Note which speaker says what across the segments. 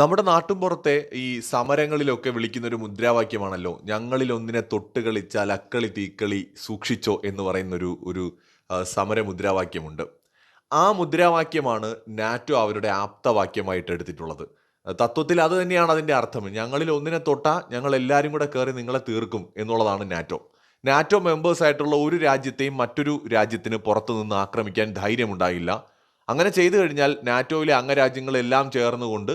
Speaker 1: നമ്മുടെ പുറത്തെ ഈ സമരങ്ങളിലൊക്കെ വിളിക്കുന്ന ഒരു മുദ്രാവാക്യമാണല്ലോ ഞങ്ങളിൽ ഒന്നിനെ തൊട്ട് കളിച്ചാൽ അക്കളി തീക്കളി സൂക്ഷിച്ചോ എന്ന് പറയുന്ന ഒരു ഒരു സമര മുദ്രാവാക്യമുണ്ട് ആ മുദ്രാവാക്യമാണ് നാറ്റോ അവരുടെ ആപ്തവാക്യമായിട്ട് എടുത്തിട്ടുള്ളത് തത്വത്തിൽ അത് തന്നെയാണ് അതിൻ്റെ അർത്ഥം ഞങ്ങളിൽ ഒന്നിനെ തൊട്ടാൽ ഞങ്ങൾ എല്ലാവരും കൂടെ കയറി നിങ്ങളെ തീർക്കും എന്നുള്ളതാണ് നാറ്റോ നാറ്റോ മെമ്പേഴ്സ് ആയിട്ടുള്ള ഒരു രാജ്യത്തെയും മറ്റൊരു രാജ്യത്തിന് പുറത്തുനിന്ന് ആക്രമിക്കാൻ ധൈര്യമുണ്ടാകില്ല അങ്ങനെ ചെയ്തു കഴിഞ്ഞാൽ നാറ്റോയിലെ അംഗരാജ്യങ്ങളെല്ലാം ചേർന്നുകൊണ്ട്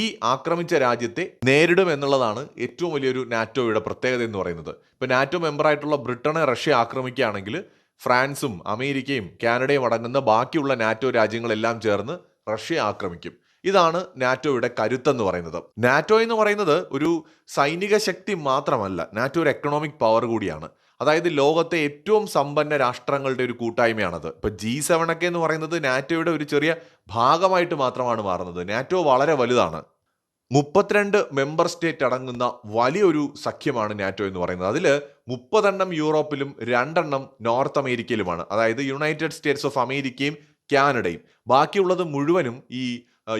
Speaker 1: ഈ ആക്രമിച്ച രാജ്യത്തെ നേരിടും എന്നുള്ളതാണ് ഏറ്റവും വലിയൊരു നാറ്റോയുടെ പ്രത്യേകത എന്ന് പറയുന്നത് ഇപ്പോൾ നാറ്റോ മെമ്പറായിട്ടുള്ള ബ്രിട്ടനെ റഷ്യ ആക്രമിക്കുകയാണെങ്കിൽ ഫ്രാൻസും അമേരിക്കയും കാനഡയും അടങ്ങുന്ന ബാക്കിയുള്ള നാറ്റോ രാജ്യങ്ങളെല്ലാം ചേർന്ന് റഷ്യ ആക്രമിക്കും ഇതാണ് നാറ്റോയുടെ കരുത്തെന്ന് പറയുന്നത് നാറ്റോ എന്ന് പറയുന്നത് ഒരു സൈനിക ശക്തി മാത്രമല്ല നാറ്റോ ഒരു എക്കണോമിക് പവർ കൂടിയാണ് അതായത് ലോകത്തെ ഏറ്റവും സമ്പന്ന രാഷ്ട്രങ്ങളുടെ ഒരു കൂട്ടായ്മയാണത് ഇപ്പോൾ ജി സെവനൊക്കെ എന്ന് പറയുന്നത് നാറ്റോയുടെ ഒരു ചെറിയ ഭാഗമായിട്ട് മാത്രമാണ് മാറുന്നത് നാറ്റോ വളരെ വലുതാണ് മുപ്പത്തിരണ്ട് മെമ്പർ സ്റ്റേറ്റ് അടങ്ങുന്ന വലിയൊരു സഖ്യമാണ് നാറ്റോ എന്ന് പറയുന്നത് അതിൽ മുപ്പതെണ്ണം യൂറോപ്പിലും രണ്ടെണ്ണം നോർത്ത് അമേരിക്കയിലുമാണ് അതായത് യുണൈറ്റഡ് സ്റ്റേറ്റ്സ് ഓഫ് അമേരിക്കയും കാനഡയും ബാക്കിയുള്ളത് മുഴുവനും ഈ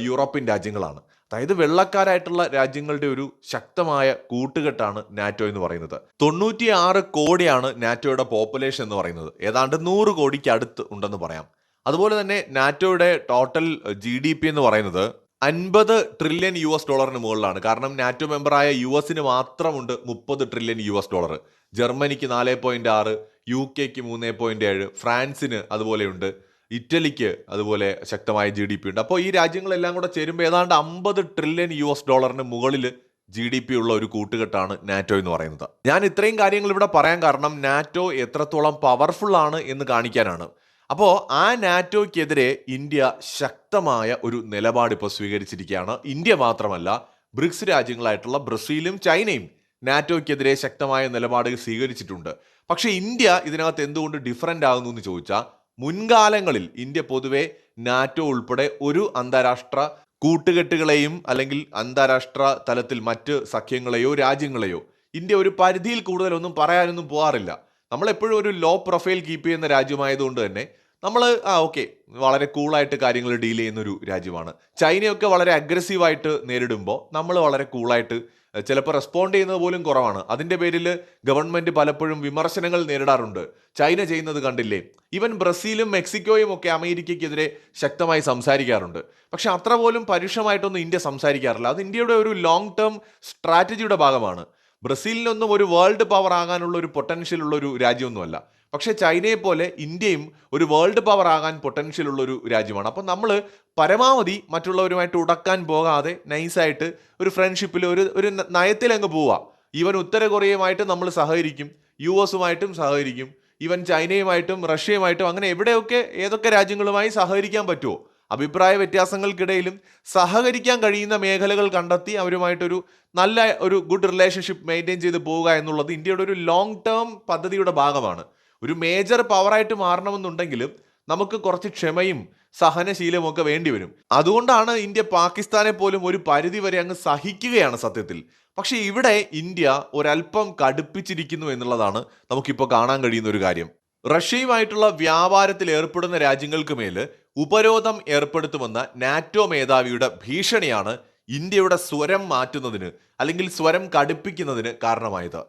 Speaker 1: യൂറോപ്യൻ രാജ്യങ്ങളാണ് അതായത് വെള്ളക്കാരായിട്ടുള്ള രാജ്യങ്ങളുടെ ഒരു ശക്തമായ കൂട്ടുകെട്ടാണ് നാറ്റോ എന്ന് പറയുന്നത് തൊണ്ണൂറ്റിയാറ് കോടിയാണ് നാറ്റോയുടെ പോപ്പുലേഷൻ എന്ന് പറയുന്നത് ഏതാണ്ട് നൂറ് കോടിക്ക് അടുത്ത് ഉണ്ടെന്ന് പറയാം അതുപോലെ തന്നെ നാറ്റോയുടെ ടോട്ടൽ ജി ഡി പി എന്ന് പറയുന്നത് അൻപത് ട്രില്യൺ യു എസ് ഡോളറിന് മുകളിലാണ് കാരണം നാറ്റോ മെമ്പറായ യു എസിന് മാത്രമുണ്ട് മുപ്പത് ട്രില്യൺ യു എസ് ഡോളർ ജർമ്മനിക്ക് നാല് പോയിന്റ് ആറ് യു കെക്ക് മൂന്ന് പോയിന്റ് ഏഴ് ഫ്രാൻസിന് അതുപോലെയുണ്ട് ഇറ്റലിക്ക് അതുപോലെ ശക്തമായ ജി ഡി പി ഉണ്ട് അപ്പോൾ ഈ രാജ്യങ്ങളെല്ലാം കൂടെ ചേരുമ്പോൾ ഏതാണ്ട് അമ്പത് ട്രില്യൺ യു എസ് ഡോളറിന് മുകളിൽ ജി ഡി പി ഉള്ള ഒരു കൂട്ടുകെട്ടാണ് നാറ്റോ എന്ന് പറയുന്നത് ഞാൻ ഇത്രയും കാര്യങ്ങൾ ഇവിടെ പറയാൻ കാരണം നാറ്റോ എത്രത്തോളം പവർഫുൾ ആണ് എന്ന് കാണിക്കാനാണ് അപ്പോൾ ആ നാറ്റോയ്ക്കെതിരെ ഇന്ത്യ ശക്തമായ ഒരു നിലപാട് ഇപ്പോൾ സ്വീകരിച്ചിരിക്കുകയാണ് ഇന്ത്യ മാത്രമല്ല ബ്രിക്സ് രാജ്യങ്ങളായിട്ടുള്ള ബ്രസീലും ചൈനയും നാറ്റോയ്ക്കെതിരെ ശക്തമായ നിലപാട് സ്വീകരിച്ചിട്ടുണ്ട് പക്ഷേ ഇന്ത്യ ഇതിനകത്ത് എന്തുകൊണ്ട് ഡിഫറെൻ്റ് ആകുന്നു എന്ന് ചോദിച്ചാൽ മുൻകാലങ്ങളിൽ ഇന്ത്യ പൊതുവെ നാറ്റോ ഉൾപ്പെടെ ഒരു അന്താരാഷ്ട്ര കൂട്ടുകെട്ടുകളെയും അല്ലെങ്കിൽ അന്താരാഷ്ട്ര തലത്തിൽ മറ്റ് സഖ്യങ്ങളെയോ രാജ്യങ്ങളെയോ ഇന്ത്യ ഒരു പരിധിയിൽ കൂടുതലൊന്നും പറയാനൊന്നും പോകാറില്ല നമ്മളെപ്പോഴും ഒരു ലോ പ്രൊഫൈൽ കീപ്പ് ചെയ്യുന്ന രാജ്യമായതുകൊണ്ട് തന്നെ നമ്മൾ ആ ഓക്കെ വളരെ കൂളായിട്ട് കാര്യങ്ങൾ ഡീൽ ചെയ്യുന്ന ഒരു രാജ്യമാണ് ചൈനയൊക്കെ വളരെ അഗ്രസീവായിട്ട് നേരിടുമ്പോൾ നമ്മൾ വളരെ കൂളായിട്ട് ചിലപ്പോൾ റെസ്പോണ്ട് ചെയ്യുന്നത് പോലും കുറവാണ് അതിൻ്റെ പേരിൽ ഗവൺമെൻറ് പലപ്പോഴും വിമർശനങ്ങൾ നേരിടാറുണ്ട് ചൈന ചെയ്യുന്നത് കണ്ടില്ലേ ഈവൻ ബ്രസീലും മെക്സിക്കോയും ഒക്കെ അമേരിക്കയ്ക്കെതിരെ ശക്തമായി സംസാരിക്കാറുണ്ട് പക്ഷെ അത്ര പോലും പരുഷമായിട്ടൊന്നും ഇന്ത്യ സംസാരിക്കാറില്ല അത് ഇന്ത്യയുടെ ഒരു ലോങ് ടേം സ്ട്രാറ്റജിയുടെ ഭാഗമാണ് ബ്രസീലിനൊന്നും ഒരു വേൾഡ് പവർ ആകാനുള്ള ഒരു പൊട്ടൻഷ്യൽ ഉള്ള ഒരു രാജ്യമൊന്നുമല്ല പക്ഷേ ചൈനയെ പോലെ ഇന്ത്യയും ഒരു വേൾഡ് പവർ ആകാൻ പൊട്ടൻഷ്യൽ ഉള്ള ഒരു രാജ്യമാണ് അപ്പം നമ്മൾ പരമാവധി മറ്റുള്ളവരുമായിട്ട് ഉടക്കാൻ പോകാതെ നൈസായിട്ട് ഒരു ഫ്രണ്ട്ഷിപ്പിൽ ഒരു ഒരു നയത്തിൽ അങ്ങ് പോവുക ഈവൻ ഉത്തര കൊറിയയുമായിട്ട് നമ്മൾ സഹകരിക്കും യു എസുമായിട്ടും സഹകരിക്കും ഈവൻ ചൈനയുമായിട്ടും റഷ്യയുമായിട്ടും അങ്ങനെ എവിടെയൊക്കെ ഏതൊക്കെ രാജ്യങ്ങളുമായി സഹകരിക്കാൻ പറ്റുമോ അഭിപ്രായ വ്യത്യാസങ്ങൾക്കിടയിലും സഹകരിക്കാൻ കഴിയുന്ന മേഖലകൾ കണ്ടെത്തി അവരുമായിട്ടൊരു നല്ല ഒരു ഗുഡ് റിലേഷൻഷിപ്പ് മെയിൻറ്റെയിൻ ചെയ്ത് പോവുക എന്നുള്ളത് ഇന്ത്യയുടെ ഒരു ലോങ് ടേം പദ്ധതിയുടെ ഭാഗമാണ് ഒരു മേജർ പവറായിട്ട് മാറണമെന്നുണ്ടെങ്കിലും നമുക്ക് കുറച്ച് ക്ഷമയും സഹനശീലവും ഒക്കെ വേണ്ടി വരും അതുകൊണ്ടാണ് ഇന്ത്യ പാകിസ്ഥാനെ പോലും ഒരു പരിധി വരെ അങ്ങ് സഹിക്കുകയാണ് സത്യത്തിൽ പക്ഷേ ഇവിടെ ഇന്ത്യ ഒരല്പം കടുപ്പിച്ചിരിക്കുന്നു എന്നുള്ളതാണ് നമുക്കിപ്പോൾ കാണാൻ കഴിയുന്ന ഒരു കാര്യം റഷ്യയുമായിട്ടുള്ള വ്യാപാരത്തിൽ ഏർപ്പെടുന്ന രാജ്യങ്ങൾക്ക് മേൽ ഉപരോധം ഏർപ്പെടുത്തുമെന്ന നാറ്റോ മേധാവിയുടെ ഭീഷണിയാണ് ഇന്ത്യയുടെ സ്വരം മാറ്റുന്നതിന് അല്ലെങ്കിൽ സ്വരം കടുപ്പിക്കുന്നതിന് കാരണമായത്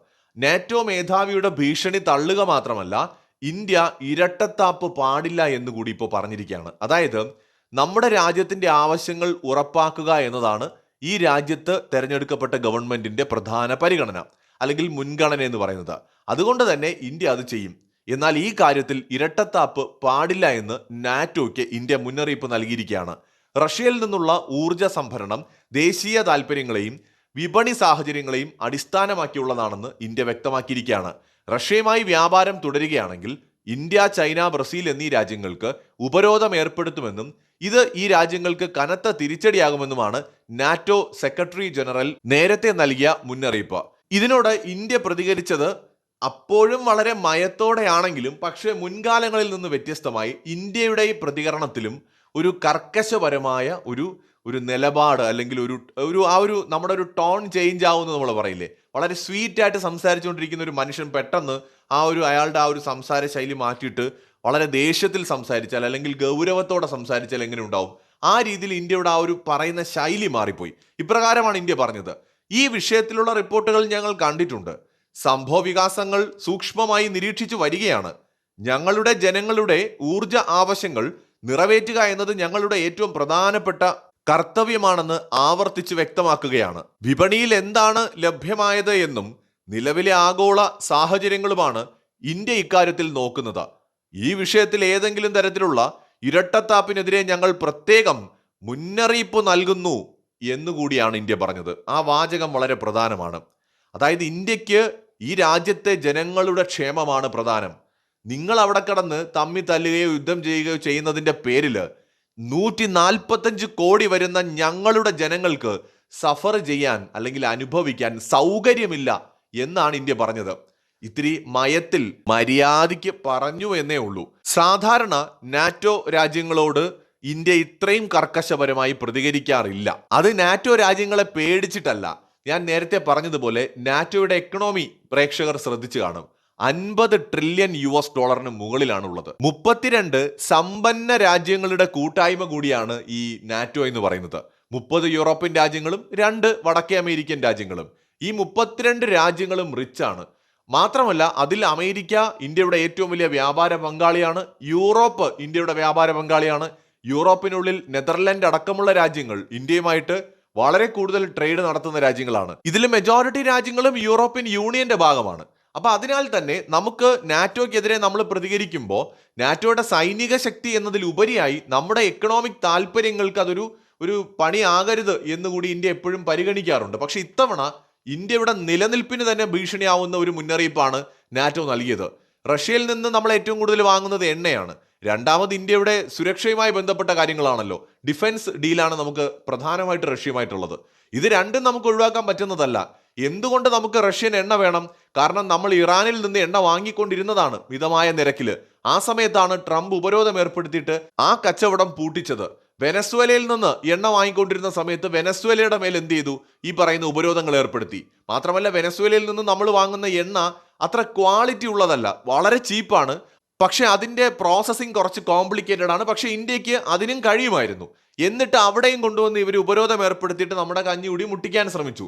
Speaker 1: നാറ്റോ മേധാവിയുടെ ഭീഷണി തള്ളുക മാത്രമല്ല ഇന്ത്യ ഇരട്ടത്താപ്പ് പാടില്ല എന്ന് കൂടി ഇപ്പോൾ പറഞ്ഞിരിക്കുകയാണ് അതായത് നമ്മുടെ രാജ്യത്തിൻ്റെ ആവശ്യങ്ങൾ ഉറപ്പാക്കുക എന്നതാണ് ഈ രാജ്യത്ത് തിരഞ്ഞെടുക്കപ്പെട്ട ഗവൺമെന്റിന്റെ പ്രധാന പരിഗണന അല്ലെങ്കിൽ മുൻഗണന എന്ന് പറയുന്നത് അതുകൊണ്ട് തന്നെ ഇന്ത്യ അത് ചെയ്യും എന്നാൽ ഈ കാര്യത്തിൽ ഇരട്ടത്താപ്പ് പാടില്ല എന്ന് നാറ്റോയ്ക്ക് ഇന്ത്യ മുന്നറിയിപ്പ് നൽകിയിരിക്കുകയാണ് റഷ്യയിൽ നിന്നുള്ള ഊർജ്ജ സംഭരണം ദേശീയ താൽപ്പര്യങ്ങളെയും വിപണി സാഹചര്യങ്ങളെയും അടിസ്ഥാനമാക്കിയുള്ളതാണെന്ന് ഇന്ത്യ വ്യക്തമാക്കിയിരിക്കുകയാണ് റഷ്യയുമായി വ്യാപാരം തുടരുകയാണെങ്കിൽ ഇന്ത്യ ചൈന ബ്രസീൽ എന്നീ രാജ്യങ്ങൾക്ക് ഉപരോധം ഏർപ്പെടുത്തുമെന്നും ഇത് ഈ രാജ്യങ്ങൾക്ക് കനത്ത തിരിച്ചടിയാകുമെന്നുമാണ് നാറ്റോ സെക്രട്ടറി ജനറൽ നേരത്തെ നൽകിയ മുന്നറിയിപ്പ് ഇതിനോട് ഇന്ത്യ പ്രതികരിച്ചത് അപ്പോഴും വളരെ മയത്തോടെയാണെങ്കിലും പക്ഷേ മുൻകാലങ്ങളിൽ നിന്ന് വ്യത്യസ്തമായി ഇന്ത്യയുടെ ഈ പ്രതികരണത്തിലും ഒരു കർക്കശപരമായ ഒരു ഒരു നിലപാട് അല്ലെങ്കിൽ ഒരു ഒരു ആ ഒരു നമ്മുടെ ഒരു ടോൺ ചേഞ്ച് ആവുമെന്ന് നമ്മൾ പറയില്ലേ വളരെ സ്വീറ്റ് ആയിട്ട് സംസാരിച്ചുകൊണ്ടിരിക്കുന്ന ഒരു മനുഷ്യൻ പെട്ടെന്ന് ആ ഒരു അയാളുടെ ആ ഒരു സംസാര ശൈലി മാറ്റിയിട്ട് വളരെ ദേഷ്യത്തിൽ സംസാരിച്ചാൽ അല്ലെങ്കിൽ ഗൗരവത്തോടെ സംസാരിച്ചാൽ എങ്ങനെ ഉണ്ടാവും ആ രീതിയിൽ ഇന്ത്യയുടെ ആ ഒരു പറയുന്ന ശൈലി മാറിപ്പോയി ഇപ്രകാരമാണ് ഇന്ത്യ പറഞ്ഞത് ഈ വിഷയത്തിലുള്ള റിപ്പോർട്ടുകൾ ഞങ്ങൾ കണ്ടിട്ടുണ്ട് സംഭവ വികാസങ്ങൾ സൂക്ഷ്മമായി നിരീക്ഷിച്ചു വരികയാണ് ഞങ്ങളുടെ ജനങ്ങളുടെ ഊർജ ആവശ്യങ്ങൾ നിറവേറ്റുക എന്നത് ഞങ്ങളുടെ ഏറ്റവും പ്രധാനപ്പെട്ട കർത്തവ്യമാണെന്ന് ആവർത്തിച്ച് വ്യക്തമാക്കുകയാണ് വിപണിയിൽ എന്താണ് ലഭ്യമായത് എന്നും നിലവിലെ ആഗോള സാഹചര്യങ്ങളുമാണ് ഇന്ത്യ ഇക്കാര്യത്തിൽ നോക്കുന്നത് ഈ വിഷയത്തിൽ ഏതെങ്കിലും തരത്തിലുള്ള ഇരട്ടത്താപ്പിനെതിരെ ഞങ്ങൾ പ്രത്യേകം മുന്നറിയിപ്പ് നൽകുന്നു എന്നുകൂടിയാണ് ഇന്ത്യ പറഞ്ഞത് ആ വാചകം വളരെ പ്രധാനമാണ് അതായത് ഇന്ത്യക്ക് ഈ രാജ്യത്തെ ജനങ്ങളുടെ ക്ഷേമമാണ് പ്രധാനം നിങ്ങൾ അവിടെ കടന്ന് തമ്മി തല്ലുകയോ യുദ്ധം ചെയ്യുകയോ ചെയ്യുന്നതിൻ്റെ പേരിൽ നൂറ്റി നാൽപ്പത്തഞ്ച് കോടി വരുന്ന ഞങ്ങളുടെ ജനങ്ങൾക്ക് സഫർ ചെയ്യാൻ അല്ലെങ്കിൽ അനുഭവിക്കാൻ സൗകര്യമില്ല എന്നാണ് ഇന്ത്യ പറഞ്ഞത് ഇത്തിരി മയത്തിൽ മര്യാദയ്ക്ക് പറഞ്ഞു എന്നേ ഉള്ളൂ സാധാരണ നാറ്റോ രാജ്യങ്ങളോട് ഇന്ത്യ ഇത്രയും കർക്കശപരമായി പ്രതികരിക്കാറില്ല അത് നാറ്റോ രാജ്യങ്ങളെ പേടിച്ചിട്ടല്ല ഞാൻ നേരത്തെ പറഞ്ഞതുപോലെ നാറ്റോയുടെ എക്കണോമി പ്രേക്ഷകർ ശ്രദ്ധിച്ചു കാണും അൻപത് ട്രില്യൺ യു എസ് ഡോളറിന് ഉള്ളത് മുപ്പത്തിരണ്ട് സമ്പന്ന രാജ്യങ്ങളുടെ കൂട്ടായ്മ കൂടിയാണ് ഈ നാറ്റോ എന്ന് പറയുന്നത് മുപ്പത് യൂറോപ്യൻ രാജ്യങ്ങളും രണ്ട് വടക്കേ അമേരിക്കൻ രാജ്യങ്ങളും ഈ മുപ്പത്തിരണ്ട് രാജ്യങ്ങളും റിച്ചാണ് മാത്രമല്ല അതിൽ അമേരിക്ക ഇന്ത്യയുടെ ഏറ്റവും വലിയ വ്യാപാര പങ്കാളിയാണ് യൂറോപ്പ് ഇന്ത്യയുടെ വ്യാപാര പങ്കാളിയാണ് യൂറോപ്പിനുള്ളിൽ നെതർലൻഡ് അടക്കമുള്ള രാജ്യങ്ങൾ ഇന്ത്യയുമായിട്ട് വളരെ കൂടുതൽ ട്രേഡ് നടത്തുന്ന രാജ്യങ്ങളാണ് ഇതിൽ മെജോറിറ്റി രാജ്യങ്ങളും യൂറോപ്യൻ യൂണിയന്റെ ഭാഗമാണ് അപ്പോൾ അതിനാൽ തന്നെ നമുക്ക് നാറ്റോയ്ക്കെതിരെ നമ്മൾ പ്രതികരിക്കുമ്പോൾ നാറ്റോയുടെ സൈനിക ശക്തി എന്നതിലുപരിയായി നമ്മുടെ എക്കണോമിക് താല്പര്യങ്ങൾക്ക് അതൊരു ഒരു പണിയാകരുത് എന്നുകൂടി ഇന്ത്യ എപ്പോഴും പരിഗണിക്കാറുണ്ട് പക്ഷേ ഇത്തവണ ഇന്ത്യയുടെ നിലനിൽപ്പിന് തന്നെ ഭീഷണിയാവുന്ന ഒരു മുന്നറിയിപ്പാണ് നാറ്റോ നൽകിയത് റഷ്യയിൽ നിന്ന് നമ്മൾ ഏറ്റവും കൂടുതൽ വാങ്ങുന്നത് എണ്ണയാണ് രണ്ടാമത് ഇന്ത്യയുടെ സുരക്ഷയുമായി ബന്ധപ്പെട്ട കാര്യങ്ങളാണല്ലോ ഡിഫൻസ് ഡീലാണ് നമുക്ക് പ്രധാനമായിട്ട് റഷ്യയുമായിട്ടുള്ളത് ഇത് രണ്ടും നമുക്ക് ഒഴിവാക്കാൻ പറ്റുന്നതല്ല എന്തുകൊണ്ട് നമുക്ക് റഷ്യൻ എണ്ണ വേണം കാരണം നമ്മൾ ഇറാനിൽ നിന്ന് എണ്ണ വാങ്ങിക്കൊണ്ടിരുന്നതാണ് മിതമായ നിരക്കിൽ ആ സമയത്താണ് ട്രംപ് ഉപരോധം ഏർപ്പെടുത്തിയിട്ട് ആ കച്ചവടം പൂട്ടിച്ചത് വെനസ്വേലയിൽ നിന്ന് എണ്ണ വാങ്ങിക്കൊണ്ടിരുന്ന സമയത്ത് വെനസ്വേലയുടെ മേൽ എന്ത് ചെയ്തു ഈ പറയുന്ന ഉപരോധങ്ങൾ ഏർപ്പെടുത്തി മാത്രമല്ല വെനസ്വേലയിൽ നിന്ന് നമ്മൾ വാങ്ങുന്ന എണ്ണ അത്ര ക്വാളിറ്റി ഉള്ളതല്ല വളരെ ചീപ്പാണ് പക്ഷെ അതിൻ്റെ പ്രോസസ്സിങ് കുറച്ച് കോംപ്ലിക്കേറ്റഡ് ആണ് പക്ഷേ ഇന്ത്യക്ക് അതിനും കഴിയുമായിരുന്നു എന്നിട്ട് അവിടെയും കൊണ്ടുവന്ന് ഇവർ ഉപരോധം ഏർപ്പെടുത്തിയിട്ട് നമ്മുടെ കഞ്ഞി കഞ്ഞിയുടി മുട്ടിക്കാൻ ശ്രമിച്ചു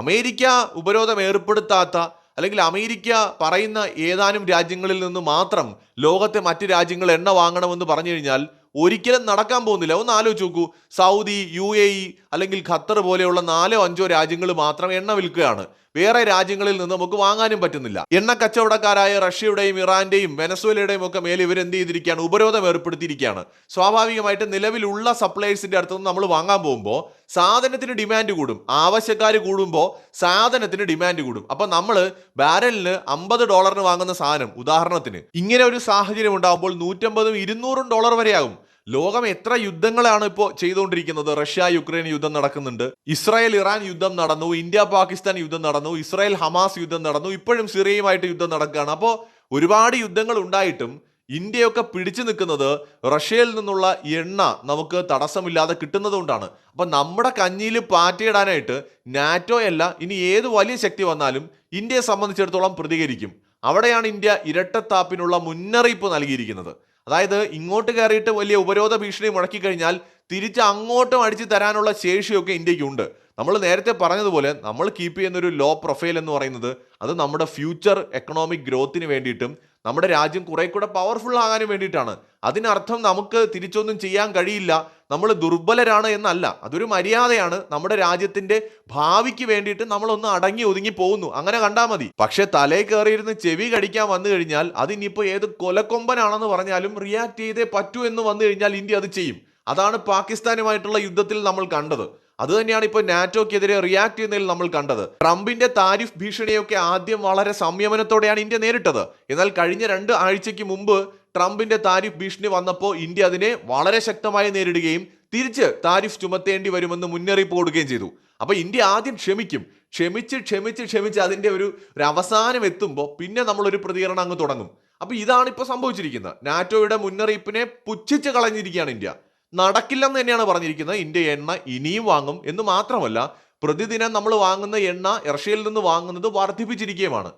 Speaker 1: അമേരിക്ക ഉപരോധം ഏർപ്പെടുത്താത്ത അല്ലെങ്കിൽ അമേരിക്ക പറയുന്ന ഏതാനും രാജ്യങ്ങളിൽ നിന്ന് മാത്രം ലോകത്തെ മറ്റ് രാജ്യങ്ങൾ എണ്ണ വാങ്ങണമെന്ന് പറഞ്ഞു കഴിഞ്ഞാൽ ഒരിക്കലും നടക്കാൻ പോകുന്നില്ല ഒന്ന് ആലോചിച്ച് നോക്കൂ സൗദി യു എ ഇ അല്ലെങ്കിൽ ഖത്തർ പോലെയുള്ള നാലോ അഞ്ചോ രാജ്യങ്ങൾ മാത്രം എണ്ണ വിൽക്കുകയാണ് വേറെ രാജ്യങ്ങളിൽ നിന്ന് നമുക്ക് വാങ്ങാനും പറ്റുന്നില്ല എണ്ണ കച്ചവടക്കാരായ റഷ്യയുടെയും ഇറാന്റെയും വെനസുവേലയുടെയും ഒക്കെ മേലെ ഇവർ എന്ത് ചെയ്തിരിക്കുകയാണ് ഉപരോധം ഏർപ്പെടുത്തിയിരിക്കുകയാണ് സ്വാഭാവികമായിട്ട് നിലവിലുള്ള സപ്ലൈസിന്റെ അടുത്ത് നിന്ന് നമ്മൾ വാങ്ങാൻ പോകുമ്പോൾ സാധനത്തിന് ഡിമാൻഡ് കൂടും ആവശ്യക്കാർ കൂടുമ്പോൾ സാധനത്തിന് ഡിമാൻഡ് കൂടും അപ്പൊ നമ്മൾ ബാരലിന് അമ്പത് ഡോളറിന് വാങ്ങുന്ന സാധനം ഉദാഹരണത്തിന് ഇങ്ങനെ ഒരു സാഹചര്യം ഉണ്ടാകുമ്പോൾ നൂറ്റമ്പതും ഇരുന്നൂറും ഡോളർ വരെയാകും ലോകം എത്ര യുദ്ധങ്ങളാണ് ഇപ്പോൾ ചെയ്തുകൊണ്ടിരിക്കുന്നത് റഷ്യ യുക്രൈൻ യുദ്ധം നടക്കുന്നുണ്ട് ഇസ്രായേൽ ഇറാൻ യുദ്ധം നടന്നു ഇന്ത്യ പാകിസ്ഥാൻ യുദ്ധം നടന്നു ഇസ്രായേൽ ഹമാസ് യുദ്ധം നടന്നു ഇപ്പോഴും സിറിയയുമായിട്ട് യുദ്ധം നടക്കുകയാണ് അപ്പോൾ ഒരുപാട് യുദ്ധങ്ങൾ ഉണ്ടായിട്ടും ഇന്ത്യയൊക്കെ പിടിച്ചു നിൽക്കുന്നത് റഷ്യയിൽ നിന്നുള്ള എണ്ണ നമുക്ക് തടസ്സമില്ലാതെ കിട്ടുന്നതുകൊണ്ടാണ് അപ്പം നമ്മുടെ കഞ്ഞിയിൽ പാറ്റയിടാനായിട്ട് നാറ്റോയല്ല ഇനി ഏത് വലിയ ശക്തി വന്നാലും ഇന്ത്യയെ സംബന്ധിച്ചിടത്തോളം പ്രതികരിക്കും അവിടെയാണ് ഇന്ത്യ ഇരട്ടത്താപ്പിനുള്ള മുന്നറിയിപ്പ് നൽകിയിരിക്കുന്നത് അതായത് ഇങ്ങോട്ട് കയറിയിട്ട് വലിയ ഉപരോധ ഭീഷണി മുടക്കി കഴിഞ്ഞാൽ തിരിച്ച് അങ്ങോട്ടും അടിച്ചു തരാനുള്ള ശേഷിയൊക്കെ ഇന്ത്യക്കുണ്ട് നമ്മൾ നേരത്തെ പറഞ്ഞതുപോലെ നമ്മൾ കീപ്പ് ചെയ്യുന്ന ഒരു ലോ പ്രൊഫൈൽ എന്ന് പറയുന്നത് അത് നമ്മുടെ ഫ്യൂച്ചർ എക്കണോമിക് ഗ്രോത്തിന് വേണ്ടിയിട്ടും നമ്മുടെ രാജ്യം കുറെ കൂടെ പവർഫുൾ ആകാനും വേണ്ടിയിട്ടാണ് അതിനർത്ഥം നമുക്ക് തിരിച്ചൊന്നും ചെയ്യാൻ കഴിയില്ല നമ്മൾ ദുർബലരാണ് എന്നല്ല അതൊരു മര്യാദയാണ് നമ്മുടെ രാജ്യത്തിന്റെ ഭാവിക്ക് വേണ്ടിയിട്ട് നമ്മളൊന്ന് അടങ്ങി ഒതുങ്ങി പോകുന്നു അങ്ങനെ കണ്ടാൽ മതി പക്ഷെ തലയിൽ കയറിയിരുന്ന് ചെവി കടിക്കാൻ വന്നു കഴിഞ്ഞാൽ അതിനിപ്പോൾ ഏത് കൊലക്കൊമ്പനാണെന്ന് പറഞ്ഞാലും റിയാക്ട് ചെയ്തേ പറ്റൂ എന്ന് വന്നു കഴിഞ്ഞാൽ ഇന്ത്യ അത് ചെയ്യും അതാണ് പാകിസ്ഥാനുമായിട്ടുള്ള യുദ്ധത്തിൽ നമ്മൾ കണ്ടത് അത് തന്നെയാണ് ഇപ്പോൾ നാറ്റോക്കെതിരെ റിയാക്ട് ചെയ്യുന്നതിൽ നമ്മൾ കണ്ടത് ട്രംപിന്റെ താരിഫ് ഭീഷണിയൊക്കെ ആദ്യം വളരെ സംയമനത്തോടെയാണ് ഇന്ത്യ നേരിട്ടത് എന്നാൽ കഴിഞ്ഞ രണ്ട് ആഴ്ചയ്ക്ക് മുമ്പ് ട്രംപിന്റെ താരിഫ് ഭീഷണി വന്നപ്പോൾ ഇന്ത്യ അതിനെ വളരെ ശക്തമായി നേരിടുകയും തിരിച്ച് താരിഫ് ചുമത്തേണ്ടി വരുമെന്ന് മുന്നറിയിപ്പ് കൊടുക്കുകയും ചെയ്തു അപ്പോൾ ഇന്ത്യ ആദ്യം ക്ഷമിക്കും ക്ഷമിച്ച് ക്ഷമിച്ച് ക്ഷമിച്ച് അതിൻ്റെ ഒരു ഒരു അവസാനം എത്തുമ്പോൾ പിന്നെ നമ്മളൊരു പ്രതികരണം അങ്ങ് തുടങ്ങും അപ്പോൾ ഇതാണ് ഇപ്പോൾ സംഭവിച്ചിരിക്കുന്നത് നാറ്റോയുടെ മുന്നറിയിപ്പിനെ പുച്ഛിച്ച് കളഞ്ഞിരിക്കുകയാണ് ഇന്ത്യ നടക്കില്ലെന്ന് തന്നെയാണ് പറഞ്ഞിരിക്കുന്നത് ഇന്ത്യ എണ്ണ ഇനിയും വാങ്ങും എന്ന് മാത്രമല്ല പ്രതിദിനം നമ്മൾ വാങ്ങുന്ന എണ്ണ റഷ്യയിൽ നിന്ന് വാങ്ങുന്നത് വർദ്ധിപ്പിച്ചിരിക്കുകയുമാണ്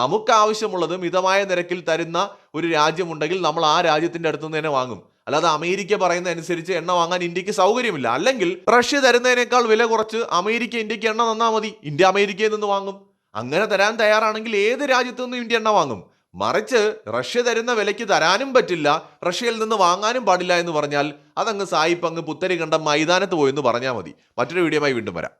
Speaker 1: നമുക്ക് ആവശ്യമുള്ളത് മിതമായ നിരക്കിൽ തരുന്ന ഒരു രാജ്യമുണ്ടെങ്കിൽ നമ്മൾ ആ രാജ്യത്തിന്റെ അടുത്തു നിന്ന് തന്നെ വാങ്ങും അല്ലാതെ അമേരിക്ക പറയുന്ന അനുസരിച്ച് എണ്ണ വാങ്ങാൻ ഇന്ത്യക്ക് സൗകര്യമില്ല അല്ലെങ്കിൽ റഷ്യ തരുന്നതിനേക്കാൾ വില കുറച്ച് അമേരിക്ക ഇന്ത്യക്ക് എണ്ണ തന്നാൽ മതി ഇന്ത്യ അമേരിക്കയിൽ നിന്ന് വാങ്ങും അങ്ങനെ തരാൻ തയ്യാറാണെങ്കിൽ ഏത് രാജ്യത്തു നിന്നും ഇന്ത്യ എണ്ണ വാങ്ങും മറിച്ച് റഷ്യ തരുന്ന വിലയ്ക്ക് തരാനും പറ്റില്ല റഷ്യയിൽ നിന്ന് വാങ്ങാനും പാടില്ല എന്ന് പറഞ്ഞാൽ അതങ്ങ് സായിപ്പ് അങ്ങ് പുത്തരി കണ്ട മൈതാനത്ത് പോയെന്ന് പറഞ്ഞാൽ മതി മറ്റൊരു വീഡിയോമായി വീണ്ടും വരാം